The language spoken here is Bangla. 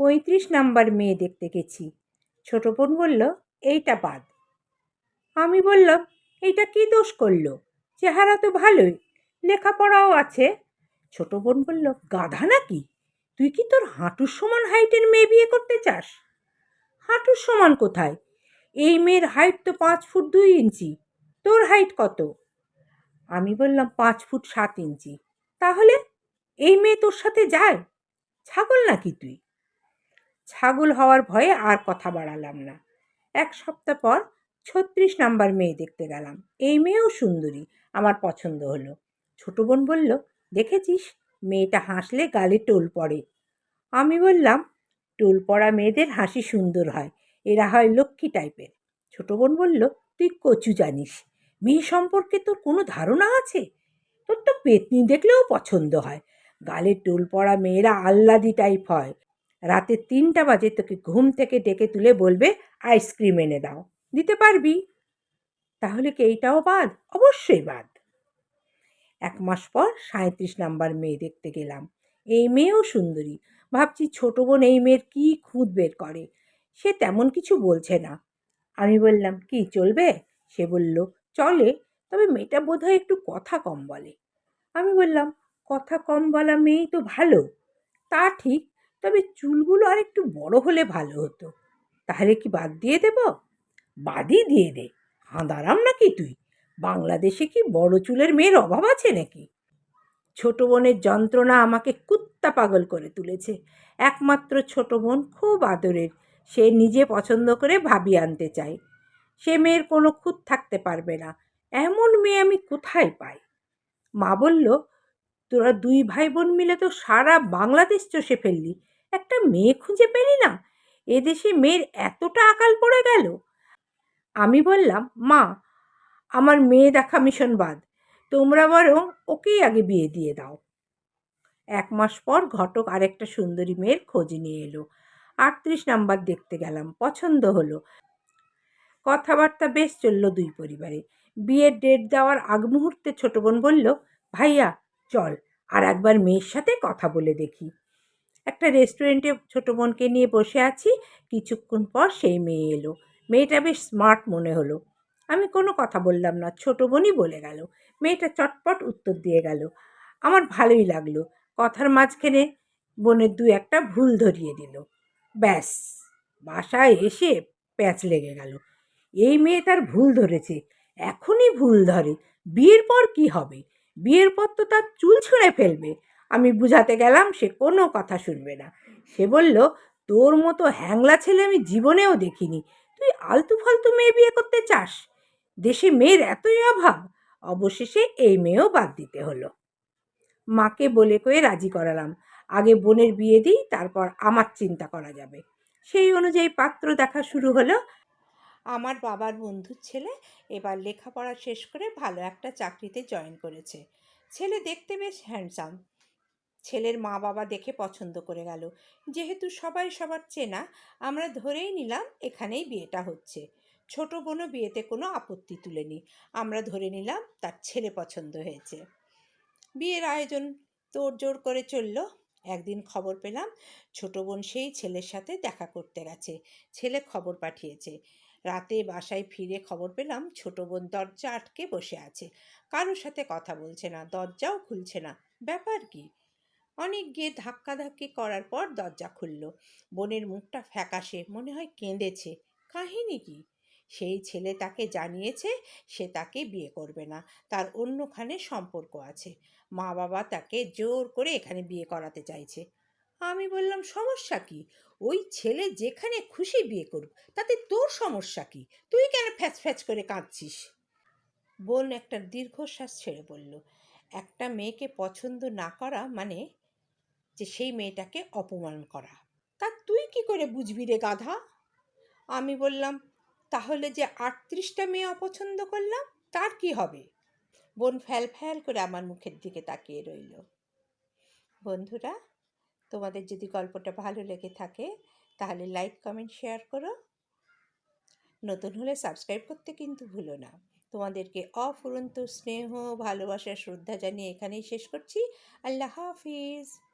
পঁয়ত্রিশ নাম্বার মেয়ে দেখতে গেছি। ছোট বোন বলল, এইটা বাদ। আমি বললাম, এইটা কি দোষ করল? চেহারা তো ভালোই, লেখাপড়াও আছে। ছোট বোন বলল, গাধা নাকি? তুই কি তোর হাঁটুর সমান হাইটের মেয়ে বিয়ে করতে চাস? হাঁটুর সমান কোথায়? এই মেয়ের হাইট তো পাঁচ ফুট দুই ইঞ্চি, তোর হাইট কত? আমি বললাম, পাঁচ ফুট সাত ইঞ্চি, তাহলে এই মেয়ে তোর সাথে যায়? ছাগল নাকি তুই? ছাগল হওয়ার ভয়ে আর কথা বাড়ালাম না। এক সপ্তাহ পর ছত্রিশ নাম্বার মেয়ে দেখতে গেলাম। এই মেয়েও সুন্দরী, আমার পছন্দ হলো। ছোট বোন বলল, দেখেছিস? মেয়েটা হাসলে গালে টোল পড়ে। আমি বললাম, টোল পড়া মেয়েদের হাসি সুন্দর হয়, এরা হয় লক্ষ্মী টাইপের। ছোট বোন বলল, তুই কচু জানিস, মেয়ে সম্পর্কে তোর কোনো ধারণা আছে? তোর তো পেতনি দেখলেও পছন্দ হয়। গালে টোল পড়া মেয়েরা আহ্লাদি টাইপ হয়। রাতে তিনটা বাজে তোকে ঘুম থেকে ডেকে তুলে বলবে, আইসক্রিম এনে দাও। দিতে পারবি? তাহলে কি এইটাও বাদ? অবশ্যই বাদ। এক মাস পর সাঁত্রিশ নাম্বার মেয়ে দেখতে গেলাম। এই মেয়েও সুন্দরী। ভাবছি ছোট বোন এই মেয়ের কী খুঁত বের করে? সে তেমন কিছু বলছে না। আমি বললাম, কি, চলবে? সে বলল, চলে, তবে মেয়েটা বোধহয় একটু কথা কম বলে। আমি বললাম, কথা কম বলা মেয়েই তো ভালো। তা ঠিক তবে চুলগুলো আর একটু বড় হলে ভালো হতো। তাহলে কি বাদ দিয়ে দেব? বাদই দিয়ে দে। হাঁদারাম নাকি তুই? বাংলাদেশে কি বড় চুলের মেয়ের অভাব আছে নাকি? ছোট বোনের যন্ত্রণা আমাকে কুত্তা পাগল করে তুলেছে। একমাত্র ছোট বোন খুব আদরের। সে নিজে পছন্দ করে ভাবি আনতে চায়। সে মেয়ের কোনো খুঁত থাকতে পারবে না। এমন মেয়ে আমি কোথায় পাই? মা বলল তোরা দুই ভাই বোন মিলে তো সারা বাংলাদেশ চষে ফেললি। একটা মেয়ে খুঁজে পেলি না? এদেশে মেয়ের এতটা আকাল পড়ে গেল। আমি বললাম, মা, আমার মেয়ে দেখা মিশন বাদ। তোমরা বরং ওকেই আগে বিয়ে দিয়ে দাও। এক মাস পর ঘটক আরেকটা সুন্দরী মেয়ের খোঁজ নিয়ে এলো। আটত্রিশ নাম্বার দেখতে গেলাম, পছন্দ হলো। কথাবার্তা বেশ চলল দুই পরিবারে। বিয়ের ডেট দেওয়ার আগ মুহূর্তে ছোট বোন বলল, ভাইয়া চল, আর একবার মেয়ের সাথে কথা বলে দেখি। একটা রেস্টুরেন্টে ছোট বোনকে নিয়ে বসে আছি, কিছুক্ষণ পর সেই মেয়ে এলো। মেয়েটা বেশ স্মার্ট মনে হলো। আমি কোনো কথা বললাম না, ছোট বোনই বলে গেল। মেয়েটা চটপট উত্তর দিয়ে গেল, আমার ভালোই লাগল। কথার মাঝখানে বোনের দু একটা ভুল ধরিয়ে দিল। ব্যাস, বাসায় এসে প্যাঁচ লেগে গেল। এই মেয়ে তার ভুল ধরেছে, এখনই ভুল ধরে, বিয়ের পর কি হবে? বিয়ের পর তো তার চুল ছুঁড়ে ফেলবে। আমি বুঝাতে গেলাম সে কোনো কথা শুনবে না। সে বলল, তোর মতো হ্যাংলা ছেলে আমি জীবনেও দেখিনি। তুই আলতু ফালতু মেয়ে বিয়ে করতে চাস? দেশে মেয়ের এতই অভাব। অবশেষে এই মেয়েও বাদ দিতে হলো। মাকে বলে কয়ে রাজি করালাম। আগে বোনের বিয়ে দিই, তারপর আমার চিন্তা করা যাবে। সেই অনুযায়ী পাত্র দেখা শুরু হলো। আমার বাবার বন্ধুর ছেলে এবার লেখাপড়া শেষ করে ভালো একটা চাকরিতে জয়েন করেছে। ছেলে দেখতে বেশ হ্যান্ডসাম ছেলের মা বাবা দেখে পছন্দ করে গেল। যেহেতু সবাই সবার চেনা, আমরা ধরেই নিলাম এখানেই বিয়েটা হচ্ছে। ছোট বোনও বিয়েতে কোনো আপত্তি তুলেনি। আমরা ধরে নিলাম তার ছেলে পছন্দ হয়েছে। বিয়ের আয়োজন তোড়জোড় করে চলল। একদিন খবর পেলাম ছোট বোন সেই ছেলের সাথে দেখা করতে গেছে। ছেলে খবর পাঠিয়েছে। রাতে বাসায় ফিরে খবর পেলাম ছোট বোন দরজা আটকে বসে আছে। কারোর সাথে কথা বলছে না, দরজাও খুলছে না। ব্যাপার কি? অনেক গিয়ে ধাক্কাধাক্কি করার পর দরজা খুলল। বোনের মুখটা ফ্যাকাশে, মনে হয় কেঁদেছে। কাহিনী কি? সেই ছেলে তাকে জানিয়েছে সে তাকে বিয়ে করবে না, তার অন্যখানে সম্পর্ক আছে। মা বাবা তাকে জোর করে এখানে বিয়ে করাতে চাইছে। আমি বললাম, সমস্যা কি? ওই ছেলে যেখানে খুশি বিয়ে করুক, তাতে তোর সমস্যা কি? তুই কেন ফ্যাচ ফ্যাচ করে কাঁদছিস? বোন একটা দীর্ঘশ্বাস ছেড়ে বলল, একটা মেয়েকে পছন্দ না করা মানে যে সেই মেয়েটাকে অপমান করা। তা তুই কি করে বুঝবি রে গাধা? আমি বললাম, তাহলে যে আটত্রিশটা মেয়ে অপছন্দ করলাম, তার কি হবে? বোন ফ্যাল ফ্যাল করে আমার মুখের দিকে তাকিয়ে রইল। বন্ধুরা তোমাদের যদি গল্পটা ভালো লেগে থাকে, তাহলে লাইক কমেন্ট শেয়ার করো। নতুন হলে সাবস্ক্রাইব করতে কিন্তু ভুলো না। তোমাদেরকে অফুরন্ত স্নেহ, ভালোবাসা, শ্রদ্ধা জানিয়ে এখানেই শেষ করছি। আল্লাহ হাফিজ।